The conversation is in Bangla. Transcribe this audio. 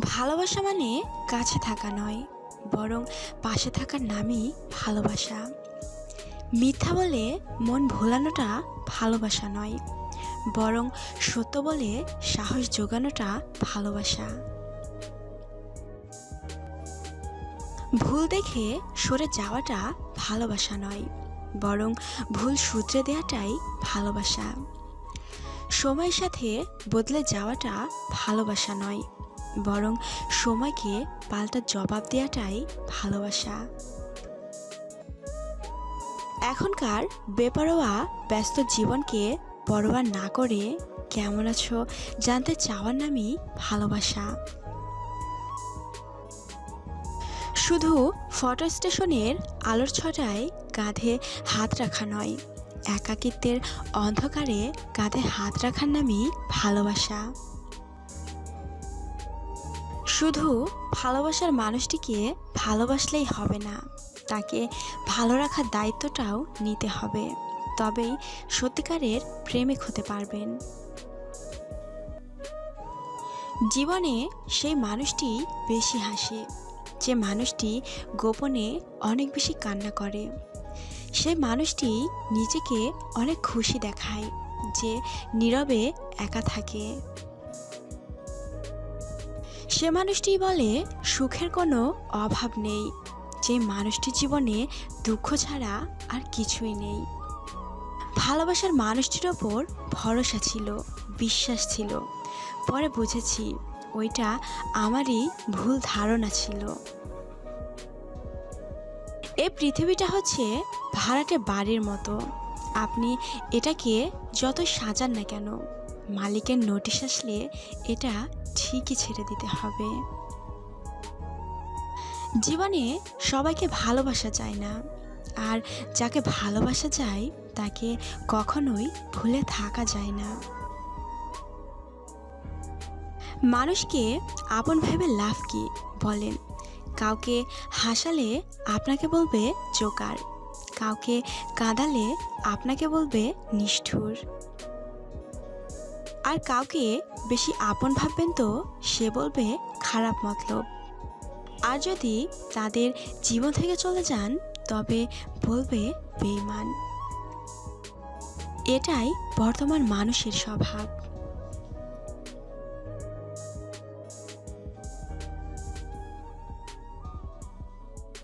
ভালোবাসা মানে কাছে থাকা নয়, বরং পাশে থাকার নামই ভালোবাসা। মিথ্যা বলে মন ভোলানোটা ভালোবাসা নয়, বরং সত্য বলে সাহস যোগানোটা ভালোবাসা। ভুল দেখে সরে যাওয়াটা ভালোবাসা নয়, বরং ভুল শুধরে দেওয়াটাই ভালোবাসা। সময়ের সাথে বদলে যাওয়াটা ভালোবাসা নয় বরং সময়কে পাল্টা জবাব দেওয়াটাই ভালোবাসা। এখনকার বেপরোয়া, ব্যস্ত জীবনকে পরোয়া না করে কেমন আছো জানতে চাওয়ার নামই ভালোবাসা। শুধু ফটো স্টেশনের আলোর ছটায় কাঁধে হাত রাখা নয়, একাকিত্বের অন্ধকারে কাঁধে হাত রাখার নামই ভালোবাসা। শুধু ভালোবাসার মানুষটিকে ভালোবাসলেই হবে না, তাকে ভালো রাখার দায়িত্বটাও নিতে হবে। তবেই সত্যিকারের প্রেমিক হতে পারবেন। জীবনে সেই মানুষটি বেশি হাসে, যে মানুষটি গোপনে অনেক বেশি কান্না করে। সেই মানুষটি নিজেকে অনেক খুশি দেখায়, যে নীরবে একা থাকে। সে মানুষটি বলে, সুখের কোনো অভাব নেই। যে মানুষটি জীবনে দুঃখ ছাড়া আর কিছুই নেই। ভালোবাসার মানুষটির ওপর ভরসা ছিল, বিশ্বাস ছিল। পরে বুঝেছি, ওইটা আমারই ভুল ধারণা ছিল। এই পৃথিবীটা হচ্ছে ভাড়াটে বাড়ির মতো। আপনি এটাকে যত সাজান না কেন, মালিকের নোটিশ আসলে এটা ঠিকই ছেড়ে দিতে হবে। জীবনে সবাইকে ভালোবাসা যায় না। আর যাকে ভালোবাসা যায় তাকে কখনোই ভুলে থাকা যায় না। মানুষকে আপন ভেবে লাভ কি বলেন? কাউকে হাসালে আপনাকে বলবে জোকার। কাউকে কাঁদালে আপনাকে বলবে নিষ্ঠুর। আর কাউকে বেশি আপন ভাববেন তো, সে বলবে খারাপ মতলব। আর যদি তাদের জীবন থেকে চলে যান, তবে বলবে বেইমান এটাই বর্তমান মানুষের স্বভাব।